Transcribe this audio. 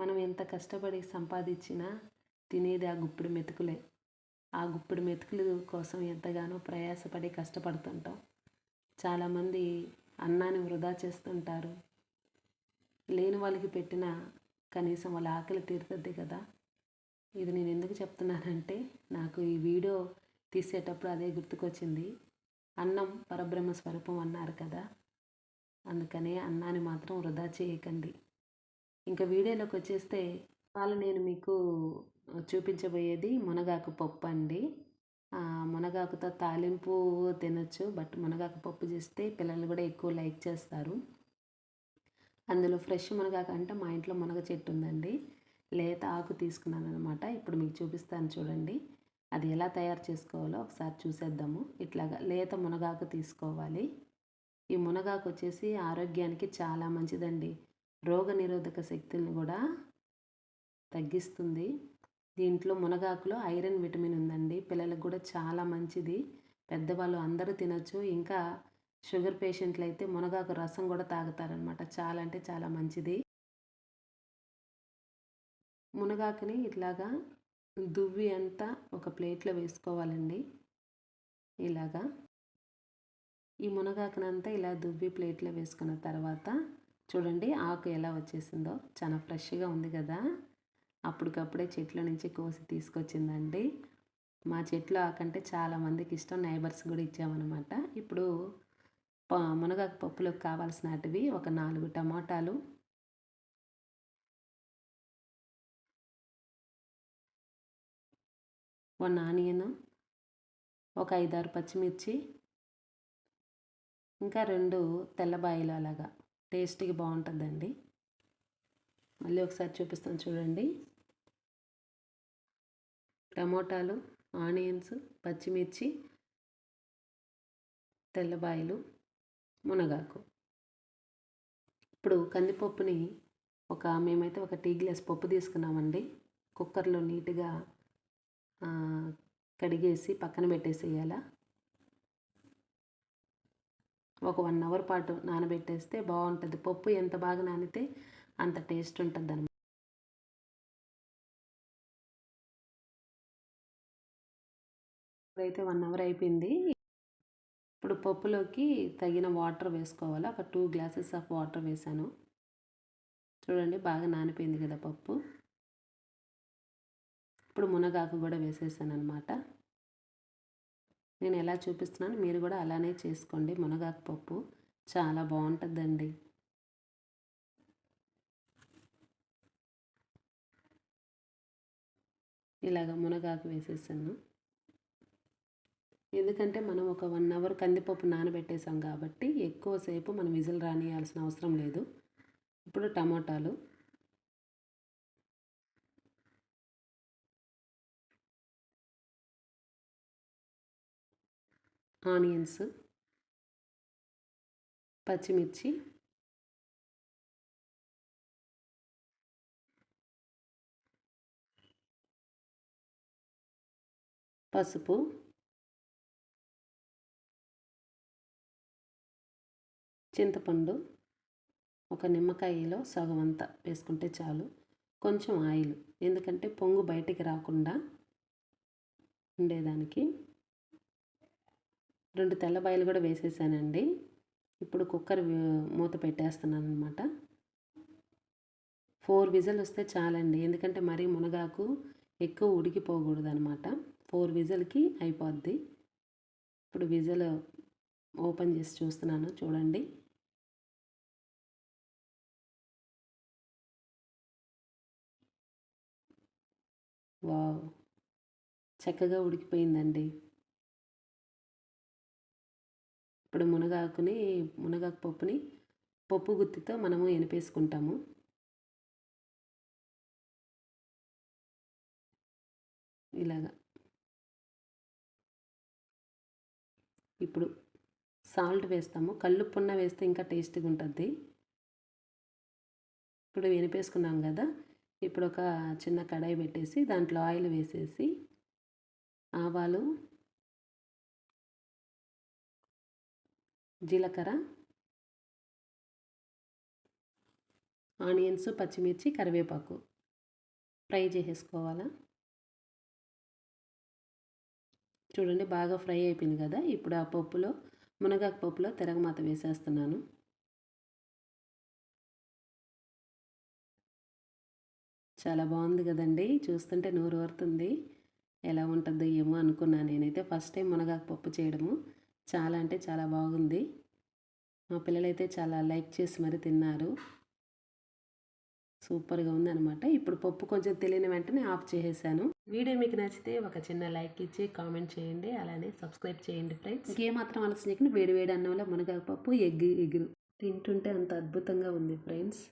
మనం ఎంత కష్టపడి సంపాదించినా తినేది ఆ గుప్పిడి మెతుకులే. ఆ గుప్పిడి మెతుకుల కోసం ఎంతగానో ప్రయాసపడి కష్టపడుతుంటాం. చాలామంది అన్నాన్ని వృధా చేస్తుంటారు. లేని వాళ్ళకి పెట్టిన కనీసం వాళ్ళ ఆకలి తీరుతుంది కదా. ఇది నేను ఎందుకు చెప్తున్నానంటే నాకు ఈ వీడియో తీసేటప్పుడు అదే గుర్తుకొచ్చింది. అన్నం పరబ్రహ్మ స్వరూపం అన్నారు కదా. అందుకనే అన్నాన్ని మాత్రం వృధా చేయకండి. ఇంకా వీడియోలోకి వచ్చేస్తే వాళ్ళు నేను మీకు చూపించబోయేది మునగాకు పప్పు అండి. మునగాకుతో తాలింపు తినొచ్చు బట్ మునగాకు పప్పు చేస్తే పిల్లలు కూడా ఎక్కువ లైక్ చేస్తారు. అందులో ఫ్రెష్ మునగాకు అంటే మా ఇంట్లో మునగ చెట్టు ఉందండి. లేత ఆకు తీసుకున్నాను అనమాట ఇప్పుడు మీకు చూపిస్తాను చూడండి. అది ఎలా తయారు చేసుకోవాలో ఒకసారి చూసేద్దాము. ఇట్లాగా లేత మునగాకు తీసుకోవాలి. ఈ మునగాకు వచ్చేసి ఆరోగ్యానికి చాలా మంచిదండి. రోగ నిరోధక శక్తిని కూడా తగ్గిస్తుంది. దీంట్లో మునగాకులో ఐరన్ విటమిన్ ఉందండి. పిల్లలకు కూడా చాలా మంచిది. పెద్దవాళ్ళు అందరూ తినచ్చు. ఇంకా షుగర్ పేషెంట్లు అయితే మునగాకు రసం కూడా తాగుతారనమాట చాలా అంటే చాలా మంచిది. మునగాకుని ఇట్లాగా దువ్వి అంతా ఒక ప్లేట్లో వేసుకోవాలండి. ఇలాగా. ఈ మునగాకునంతా ఇలా దువ్వి ప్లేట్లో వేసుకున్న తర్వాత చూడండి ఆకు ఎలా వచ్చేసిందో. చాలా ఫ్రెష్గా ఉంది కదా. అప్పటికప్పుడే చెట్ల నుంచి కోసి తీసుకొచ్చిందండి. మా చెట్లు ఆకంటే చాలామందికి ఇష్టం. నైబర్స్ కూడా ఇచ్చామన్నమాట. ఇప్పుడు మునగాకు పప్పులకు కావాల్సినటివి ఒక నాలుగు టమాటాలు. One onion. ఒక ఐదారు పచ్చిమిర్చి. ఇంకా రెండు తెల్లబాయిలు అలాగా. టేస్ట్కి బాగుంటుందండి. మళ్ళీ ఒకసారి చూపిస్తాను చూడండి. టమోటాలు ఆనియన్స్ పచ్చిమిర్చి తెల్లబాయలు మునగాకు. ఇప్పుడు కందిపప్పుని ఒక మేమైతే ఒక టీ గ్లాస్ పప్పు తీసుకున్నామండి. కుక్కర్లో నీట్గా కడిగేసి పక్కన పెట్టేసేయాల? ఒక వన్ అవర్ పాటు నానబెట్టేస్తే బాగుంటుంది. పప్పు ఎంత బాగా నానితే అంత టేస్ట్ ఉంటుంది అనమాట ఇప్పుడైతే వన్ అవర్ అయిపోయింది. ఇప్పుడు పప్పులోకి తగిన వాటర్ వేసుకోవాలి. ఒక టూ గ్లాసెస్ ఆఫ్ వాటర్ వేసాను. చూడండి బాగా నానిపోయింది కదా పప్పు. ఇప్పుడు మునగాకు కూడా వేసేసాను అనమాట నేను ఎలా చూపిస్తున్నాను మీరు కూడా అలానే చేసుకోండి. మునగాకు పప్పు చాలా బాగుంటుందండి. ఇలాగ మునగాకు వేసేసాను. ఎందుకంటే మనం ఒక వన్ అవర్ కందిపప్పు నానబెట్టేసాం కాబట్టి ఎక్కువసేపు మనం విజిల్ రానియాల్సిన అవసరం లేదు. ఇప్పుడు టమాటాలు ఆనియన్స్ పచ్చిమిర్చి పసుపు చింతపండు ఒక నిమ్మకాయలో సగం అంతా వేసుకుంటే చాలు. కొంచెం ఆయిల్ ఎందుకంటే పొంగు బయటికి రాకుండా ఉండేదానికి రెండు తెల్లబాయలు కూడా వేసేసానండి. ఇప్పుడు కుక్కర్ మూత పెట్టేస్తున్నాను అనమాట ఫోర్ విజల్ వస్తే చాలండి. ఎందుకంటే మరీ మునగాకు ఎక్కువ ఉడికిపోకూడదు అనమాట ఫోర్ విజల్కి అయిపోద్ది. ఇప్పుడు విజల్ ఓపెన్ చేసి చూస్తున్నాను. చూడండి. వావ్! చక్కగా ఉడికిపోయిందండి. ఇప్పుడు మునగాకుని మునగాకు పప్పుని పప్పు గుత్తితో మనము ఎనిపేసుకుంటాము. ఇలాగా. ఇప్పుడు సాల్ట్ వేస్తాము. కళ్ళు పున్న వేస్తే ఇంకా టేస్టీగా ఉంటుంది ఇప్పుడు వెనిపేసుకున్నాం కదా ఇప్పుడు ఒక చిన్న కడాయి పెట్టేసి దాంట్లో ఆయిల్ వేసేసి ఆవాలు జీలకర్ర ఆనియన్స్ పచ్చిమిర్చి కరివేపాకు. ఫ్రై చేసేసుకోవాలా? చూడండి బాగా ఫ్రై అయిపోయింది కదా? ఇప్పుడు ఆ పప్పులో మునగాకు పప్పులో తిరగమాత వేసేస్తున్నాను. చాలా బాగుంది కదండి? చూస్తుంటే నోరు ఊరుతుంది. ఎలా ఉంటుందో ఏమో అనుకున్నాను నేనైతే. ఫస్ట్ టైం మునగాకు పప్పు చేయడము. చాలా అంటే చాలా బాగుంది. మా పిల్లలైతే చాలా లైక్ చేసి మరి తిన్నారు. సూపర్గా ఉందన్నమాట. ఇప్పుడు పప్పు కొంచెం తెలియని వెంటనే ఆఫ్ చేసేసాను. వీడియో మీకు నచ్చితే ఒక చిన్న లైక్ ఇచ్చి కామెంట్ చేయండి. అలానే సబ్స్క్రైబ్ చేయండి ఫ్రెండ్స్. ఇంకేమాత్రం ఆలస్యం వేడి వేడి అన్నంలో మునగాకు పప్పు ఎగ్ ఎగురు తింటుంటే అంత అద్భుతంగా ఉంది ఫ్రెండ్స్.